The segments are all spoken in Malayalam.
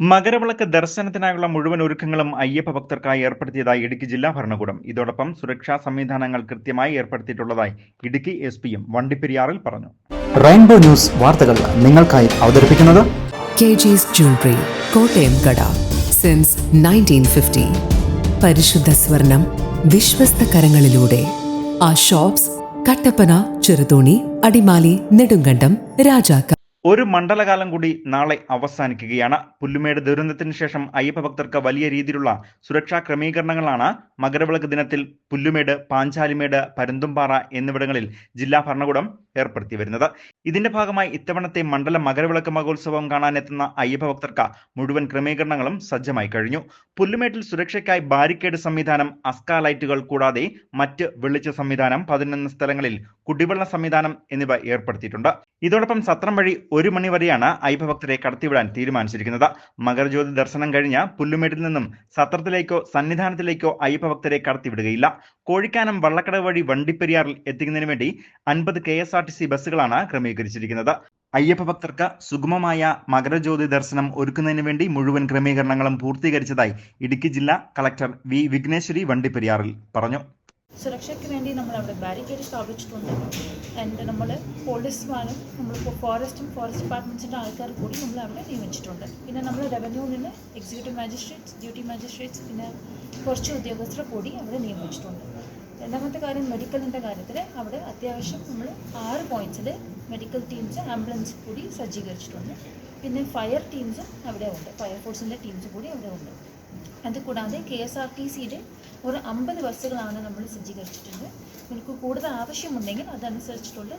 മകരവിളക്ക് ദർശനത്തിനായുള്ള മുഴുവൻ ഒരുക്കങ്ങളും അയ്യപ്പ ഭക്തർക്കായി ഏർപ്പെടുത്തിയതായി ഇടുക്കി ജില്ലാ ഭരണകൂടം. ഇതോടൊപ്പം സുരക്ഷാ സംവിധാനങ്ങൾ കൃത്യമായി ഏർപ്പെടുത്തിയിട്ടുള്ളതായി ഇടുക്കി എസ് പിയും വണ്ടിപ്പെരിയാറിൽ പറഞ്ഞു. റെയിൻബോ ന്യൂസ് വാർത്തകൾ നിങ്ങൾക്കായി അവതരിപ്പിക്കുന്നത് കെ ജിസ് ജ്വല്ലറി കോട്ടയം കട സിൻസ് നയന്റീൻ ഫിഫ്റ്റി പരിശുദ്ധ സ്വർണം വിശ്വസ്ത കരങ്ങളിലൂടെ. ആ ഷോപ്സ് കട്ടപ്പന ചെറുതോണി അടിമാലി നെടുങ്കണ്ടം രാജാക്ക. ഒരു മണ്ഡലകാലം കൂടി നാളെ അവസാനിക്കുകയാണ്. പുല്ലുമേട് ദുരന്തത്തിന് ശേഷം അയ്യപ്പ ഭക്തർക്ക് വലിയ രീതിയിലുള്ള സുരക്ഷാ ക്രമീകരണങ്ങളാണ് മകരവിളക്ക് ദിനത്തിൽ പുല്ലുമേട് പാഞ്ചാലിമേട് പരുന്തുംപാറ എന്നിവിടങ്ങളിൽ ജില്ലാ ഭരണകൂടം ഏർപ്പെടുത്തി വരുന്നത് ഇതിന്റെ ഭാഗമായി ഇത്തവണത്തെ മണ്ഡല മകരവിളക്ക് മഹോത്സവം കാണാനെത്തുന്ന അയ്യപ്പഭക്തർക്ക് മുഴുവൻ ക്രമീകരണങ്ങളും സജ്ജമായി കഴിഞ്ഞു. പുല്ലുമേട്ടിൽ സുരക്ഷയ്ക്കായി ബാരിക്കേഡ് സംവിധാനം അസ്കാ ലൈറ്റുകൾ കൂടാതെ മറ്റ് വെളിച്ച സംവിധാനം പതിനൊന്ന് സ്ഥലങ്ങളിൽ കുടിവെള്ള സംവിധാനം എന്നിവ ഏർപ്പെടുത്തിയിട്ടുണ്ട്. ഇതോടൊപ്പം സത്രം വഴി ഒരു മണി വരെയാണ് അയ്യപ്പ കടത്തിവിടാൻ തീരുമാനിച്ചിരിക്കുന്നത്. മകരജ്യോതി ദർശനം കഴിഞ്ഞ പുല്ലുമേട്ടിൽ നിന്നും സത്രത്തിലേക്കോ സന്നിധാനത്തിലേക്കോ അയ്യപ്പഭക്തരെ കടത്തിവിടുകയില്ല. കോഴിക്കാനം വള്ളക്കട വഴി വണ്ടിപ്പെരിയാറിൽ എത്തിക്കുന്നതിന് വേണ്ടി അൻപത് K S R T C ബസ്സുകളാണ് ക്രമീകരിച്ചിരിക്കുന്നത്. അയ്യപ്പ ഭക്തർക്ക് സുഗമമായ മകരജ്യോതി ദർശനം ഒരുക്കുന്നതിന് വേണ്ടി മുഴുവൻ ക്രമീകരണങ്ങളും പൂർത്തീകരിച്ചതായി ഇടുക്കി ജില്ലാ കളക്ടർ വി വിഘ്നേശ്വരി വണ്ടിപ്പെരിയാറിൽ പറഞ്ഞു. സുരക്ഷയ്ക്ക് വേണ്ടി നമ്മൾ അവിടെ ബാരിക്കേഡ് സ്ഥാപിച്ചിട്ടുണ്ട്. ആൻഡ് നമ്മൾ പോലീസുമാരും നമ്മളിപ്പോൾ ഫോറസ്റ്റും ഫോറസ്റ്റ് ഡിപ്പാർട്ട്മെന്റ്സിന്റെ ആൾക്കാർ കൂടി നമ്മൾ അവിടെ നിയമിച്ചിട്ടുണ്ട്. പിന്നെ നമ്മൾ റവന്യൂവിൽ നിന്ന് എക്സിക്യൂട്ടീവ് മാജിസ്ട്രേറ്റ്സ് ഡ്യൂട്ടി മാജിസ്ട്രേറ്റ്സ് പിന്നെ കുറച്ച് ഉദ്യോഗസ്ഥരെ കൂടി അവിടെ നിയമിച്ചിട്ടുണ്ട്. രണ്ടാമത്തെ കാര്യം മെഡിക്കലിന്റെ കാര്യത്തിൽ അവിടെ അത്യാവശ്യം നമ്മൾ ആറ് പോയിന്റ്സിൽ മെഡിക്കൽ ടീംസ് ആംബുലൻസ് കൂടി സജ്ജീകരിച്ചിട്ടുണ്ട്. പിന്നെ ഫയർ ടീംസ് അവിടെ ഉണ്ട്. ഫയർ ഫയർഫോഴ്സിന്റെ ടീംസ് കൂടി അവിടെ ഉണ്ട്. അതുകൂടാതെ കെ എസ് ആർ ടി സിയുടെ ഒരു അമ്പത് ബസ്സുകളാണ് നമ്മൾ സജ്ജീകരിച്ചിട്ടുണ്ട്. നിങ്ങൾക്ക് കൂടുതൽ ആവശ്യമുണ്ടെങ്കിൽ അതനുസരിച്ചിട്ടുള്ള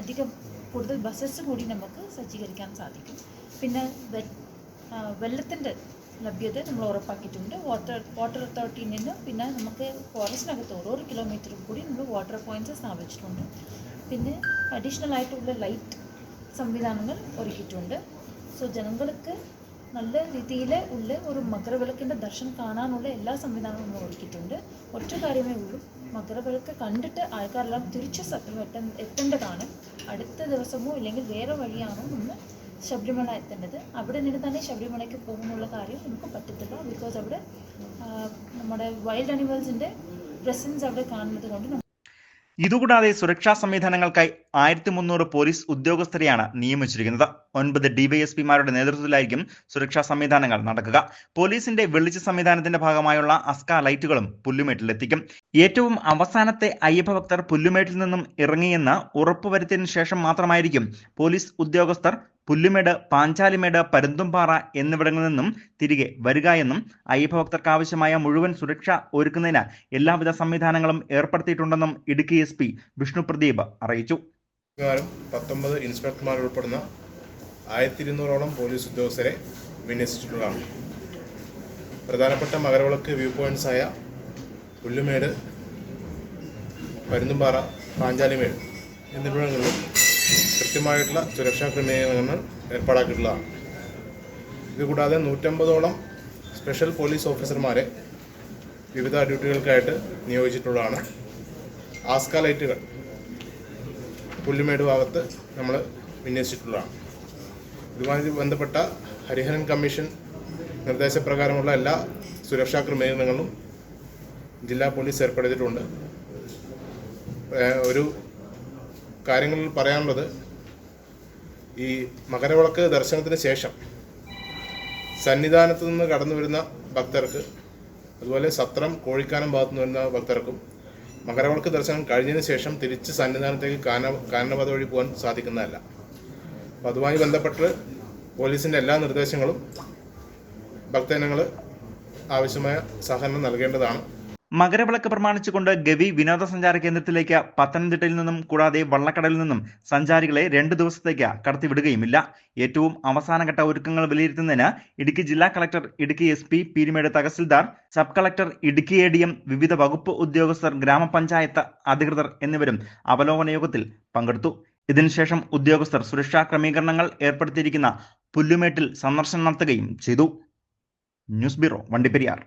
അധികം കൂടുതൽ ബസ്സസ് കൂടി നമുക്ക് സജ്ജീകരിക്കാൻ സാധിക്കും. പിന്നെ വെള്ളത്തിന്റെ ലഭ്യത നമ്മൾ ഉറപ്പാക്കിയിട്ടുണ്ട്. വാട്ടർ വാട്ടർ അതോറിറ്റിയിൽ നിന്ന് പിന്നെ നമുക്ക് ഫോറസ്റ്റിനകത്ത് ഓരോ കിലോമീറ്ററും കൂടി നമ്മൾ വാട്ടർ പോയിന്റ്സ് സ്ഥാപിച്ചിട്ടുണ്ട്. പിന്നെ അഡീഷണൽ ആയിട്ടുള്ള ലൈറ്റ് സംവിധാനങ്ങൾ ഒരുക്കിയിട്ടുണ്ട്. സോ ജനങ്ങൾക്ക് നല്ല രീതിയിൽ ഉള്ള ഒരു മകരവിളക്കിന്റെ ദർശനം കാണാനുള്ള എല്ലാ സംവിധാനങ്ങളും നമ്മൾ ഒരുക്കിയിട്ടുണ്ട്. ഒറ്റ കാര്യമേ ഉള്ളൂ. മകരവിളക്ക് കണ്ടിട്ട് ആൾക്കാരെല്ലാം തിരിച്ച് എത്തേണ്ടതാണ്. അടുത്ത ദിവസമോ ഇല്ലെങ്കിൽ വേറെ വഴിയാണോ നമ്മൾ ശബരിമല എത്തേണ്ടത് അവിടെ നിന്ന് തന്നെ ശബരിമലയ്ക്ക് പോകുന്നുള്ള കാര്യം നമുക്ക് പറ്റത്തില്ല. ബിക്കോസ് അവിടെ നമ്മുടെ വൈൽഡ് അനിമൽസിന്റെ പ്രസൻസ് അവിടെ കാണുന്നത് കൊണ്ട് ഇതുകൂടാതെ സുരക്ഷാ സംവിധാനങ്ങൾക്കായി ആയിരത്തി മുന്നൂറ് പോലീസ് ഉദ്യോഗസ്ഥരെയാണ് നിയമിച്ചിരിക്കുന്നത്. ഒൻപത് ഡിവൈഎസ്പിമാരുടെ നേതൃത്വത്തിലായിരിക്കും സുരക്ഷാ സംവിധാനങ്ങൾ നടക്കുക. പോലീസിന്റെ വെളിച്ച സംവിധാനത്തിന്റെ ഭാഗമായുള്ള അസ്ക ലൈറ്റുകളും പുല്ലുമേട്ടിലെത്തിക്കും. ഏറ്റവും അവസാനത്തെ അയ്യപ്പ ഭക്തർ പുല്ലുമേട്ടിൽ നിന്നും ഇറങ്ങിയെന്ന് ഉറപ്പുവരുത്തിയതിനു ശേഷം മാത്രമായിരിക്കും പോലീസ് ഉദ്യോഗസ്ഥർ പുല്ലുമേട് പാഞ്ചാലിമേട് പരുന്തുംപാറ എന്നിവിടങ്ങളിൽ നിന്നും തിരികെ വരിക എന്നും അയ്യപ്പഭക്തർക്ക് ആവശ്യമായ മുഴുവൻ സുരക്ഷ ഒരുക്കുന്നതിന് എല്ലാവിധ സംവിധാനങ്ങളും ഏർപ്പെടുത്തിയിട്ടുണ്ടെന്നും ഇടുക്കി എസ് പി വിഷ്ണു പ്രദീപ് അറിയിച്ചു. പത്തൊമ്പത് ഇൻസ്പെക്ടർമാർ ഉൾപ്പെടുന്ന ആയിരത്തി ഇരുന്നൂറോളം പോലീസ് ഉദ്യോഗസ്ഥരെ വിന്യസിച്ചിട്ടുള്ളതാണ്. പ്രധാനപ്പെട്ട മകരവിളക്ക് വ്യൂ പോയിന്റ്സായ പുല്ലുമേട് പരുന്തുംപാറ പാഞ്ചാലിമേട് എന്നിവിടങ്ങളിലും കൃത്യമായിട്ടുള്ള സുരക്ഷാ ക്രമീകരണങ്ങൾ ഏർപ്പാടാക്കിയിട്ടുള്ളതാണ് ഇതുകൂടാതെ നൂറ്റമ്പതോളം സ്പെഷ്യൽ പോലീസ് ഓഫീസർമാരെ വിവിധ ഡ്യൂട്ടികൾക്കായിട്ട് നിയോഗിച്ചിട്ടുള്ളതാണ്. ആസ്ക ലൈറ്റുകൾ പുല്ലുമേട് ഭാഗത്ത് നമ്മൾ വിന്യസിച്ചിട്ടുള്ളതാണ്. ഇതുമായി ബന്ധപ്പെട്ട ഹരിഹരൻ കമ്മീഷൻ നിർദ്ദേശപ്രകാരമുള്ള എല്ലാ സുരക്ഷാ ക്രമീകരണങ്ങളും ജില്ലാ പോലീസ് ഏർപ്പെടുത്തിയിട്ടുണ്ട്. ഒരു കാര്യങ്ങളിൽ പറയാനുള്ളത് ഈ മകരവിളക്ക് ദർശനത്തിന് ശേഷം സന്നിധാനത്ത് നിന്ന് കടന്നു വരുന്ന ഭക്തർക്ക് അതുപോലെ സത്രം കോഴിക്കാനം ഭാഗത്തു നിന്ന് വരുന്ന ഭക്തർക്കും മകരവിളക്ക് ദർശനം കഴിഞ്ഞതിന് ശേഷം തിരിച്ച് സന്നിധാനത്തേക്ക് കാന കാനനപാത വഴി പോകാൻ സാധിക്കുന്നതല്ല. അപ്പോൾ അതുമായി ബന്ധപ്പെട്ട് പോലീസിന്റെ എല്ലാ നിർദ്ദേശങ്ങളും ഭക്തജനങ്ങൾ ആവശ്യമായ സഹകരണം നൽകേണ്ടതാണ്. മകരവിളക്ക് പ്രമാണിച്ചുകൊണ്ട് ഗവി വിനോദസഞ്ചാര കേന്ദ്രത്തിലേക്ക് പത്തനംതിട്ടയിൽ നിന്നും കൂടാതെ വള്ളക്കടലിൽ നിന്നും സഞ്ചാരികളെ രണ്ട് ദിവസത്തേക്ക് കടത്തിവിടുകയുമില്ല. ഏറ്റവും അവസാനഘട്ട ഒരുക്കങ്ങൾ വിലയിരുത്തുന്നതിന് ഇടുക്കി ജില്ലാ collector Idukki S P Peerumedu tahsildar sub collector Idukki A D M വിവിധ വകുപ്പ് ഉദ്യോഗസ്ഥർ ഗ്രാമപഞ്ചായത്ത് അധികൃതർ എന്നിവരും അവലോകന യോഗത്തിൽ പങ്കെടുത്തു. ഇതിനുശേഷം ഉദ്യോഗസ്ഥർ സുരക്ഷാ ക്രമീകരണങ്ങൾ ഏർപ്പെടുത്തിയിരിക്കുന്ന പുല്ലുമേട്ടിൽ സന്ദർശനം നടത്തുകയും ചെയ്തു. News bureau Vandiperiyar.